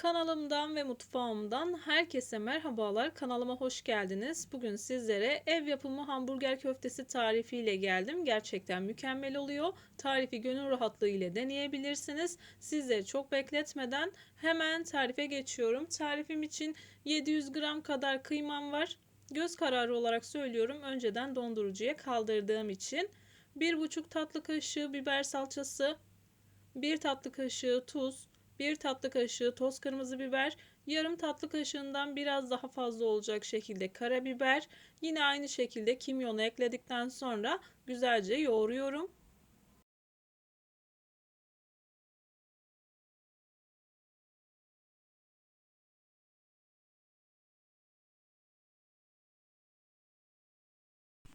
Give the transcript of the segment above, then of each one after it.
Kanalımdan ve mutfağımdan herkese merhabalar. Kanalıma hoş geldiniz. Bugün sizlere ev yapımı hamburger köftesi tarifiyle geldim. Gerçekten mükemmel oluyor. Tarifi gönül rahatlığı ile deneyebilirsiniz. Sizleri çok bekletmeden hemen tarife geçiyorum. Tarifim için 700 gram kadar kıymam var. Göz kararı olarak söylüyorum. Önceden dondurucuya kaldırdığım için. 1,5 tatlı kaşığı biber salçası, 1 tatlı kaşığı tuz, 1 tatlı kaşığı toz kırmızı biber, yarım tatlı kaşığından biraz daha fazla olacak şekilde karabiber, yine aynı şekilde kimyonu ekledikten sonra güzelce yoğuruyorum.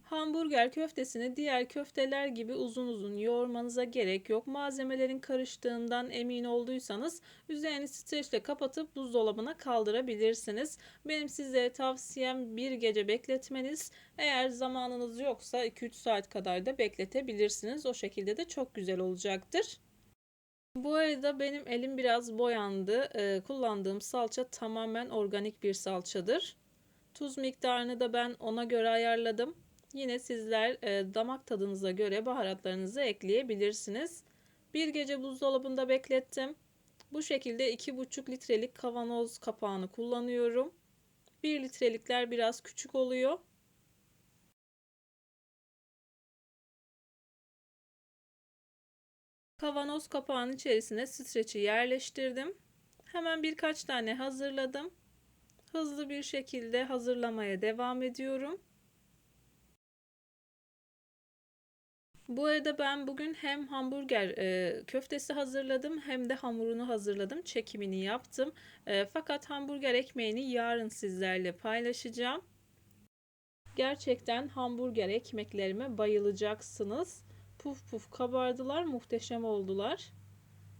Hamburger köftesini diğer köfteler gibi uzun uzun yoğurmanıza gerek yok. Malzemelerin karıştığından emin olduysanız üzerini streçle kapatıp buzdolabına kaldırabilirsiniz. Benim size tavsiyem bir gece bekletmeniz. Eğer zamanınız yoksa 2-3 saat kadar da bekletebilirsiniz. O şekilde de çok güzel olacaktır. Bu arada benim elim biraz boyandı. Ee, kullandığım salça tamamen organik bir salçadır. Tuz miktarını da ben ona göre ayarladım. Yine sizler e, damak tadınıza göre baharatlarınızı ekleyebilirsiniz. Bir gece buzdolabında beklettim. Bu şekilde 2,5 litrelik kavanoz kapağını kullanıyorum. 1 litrelikler biraz küçük oluyor. Kavanoz kapağının içerisine streçi yerleştirdim. Hemen birkaç tane hazırladım. Hızlı bir şekilde hazırlamaya devam ediyorum. Bu arada ben bugün hem hamburger e, köftesi hazırladım hem de hamurunu hazırladım. Çekimini yaptım. E, fakat hamburger ekmeğini yarın sizlerle paylaşacağım. Gerçekten hamburger ekmeklerime bayılacaksınız. Puf puf kabardılar, muhteşem oldular.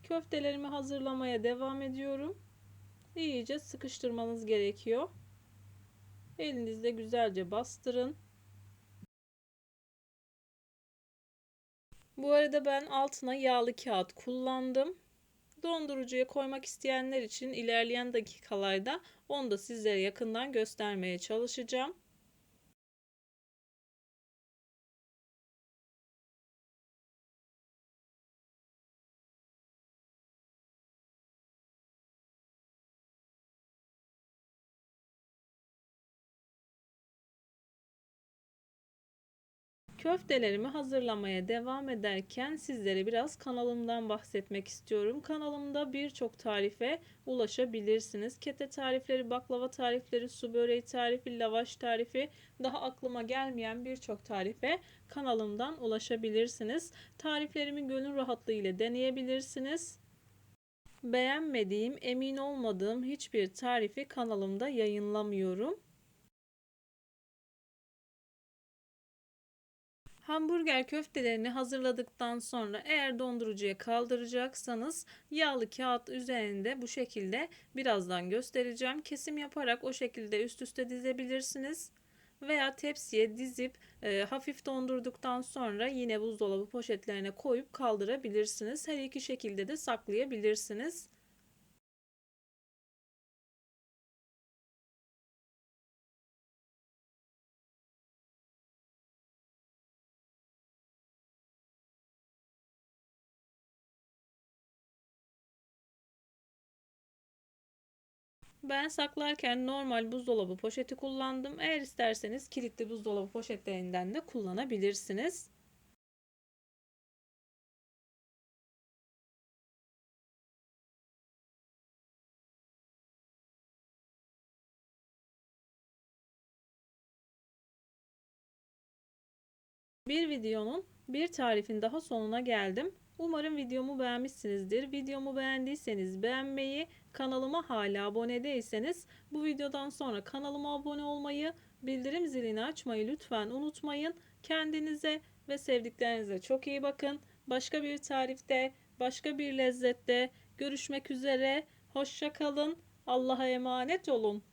Köftelerimi hazırlamaya devam ediyorum. İyice sıkıştırmanız gerekiyor. Elinizde güzelce bastırın. Bu arada ben altına yağlı kağıt kullandım. Dondurucuya koymak isteyenler için ilerleyen dakikalarda onu da sizlere yakından göstermeye çalışacağım. Köftelerimi hazırlamaya devam ederken sizlere biraz kanalımdan bahsetmek istiyorum. Kanalımda birçok tarife ulaşabilirsiniz. Kete tarifleri, baklava tarifleri, su böreği tarifi, lavaş tarifi, daha aklıma gelmeyen birçok tarife kanalımdan ulaşabilirsiniz. Tariflerimi gönül rahatlığı ile deneyebilirsiniz. Beğenmediğim, emin olmadığım hiçbir tarifi kanalımda yayınlamıyorum. Hamburger köftelerini hazırladıktan sonra eğer dondurucuya kaldıracaksanız yağlı kağıt üzerinde bu şekilde birazdan göstereceğim. Kesim yaparak o şekilde üst üste dizebilirsiniz. Veya tepsiye dizip e, hafif dondurduktan sonra yine buzdolabı poşetlerine koyup kaldırabilirsiniz. Her iki şekilde de saklayabilirsiniz. Ben saklarken normal buzdolabı poşeti kullandım. Eğer isterseniz kilitli buzdolabı poşetlerinden de kullanabilirsiniz. Bir videonun bir tarifin daha sonuna geldim. Umarım videomu beğenmişsinizdir. Videomu beğendiyseniz beğenmeyi, kanalıma hala abone değilseniz bu videodan sonra kanalıma abone olmayı, bildirim zilini açmayı lütfen unutmayın. Kendinize ve sevdiklerinize çok iyi bakın. Başka bir tarifte, başka bir lezzette görüşmek üzere. Hoşça kalın. Allah'a emanet olun.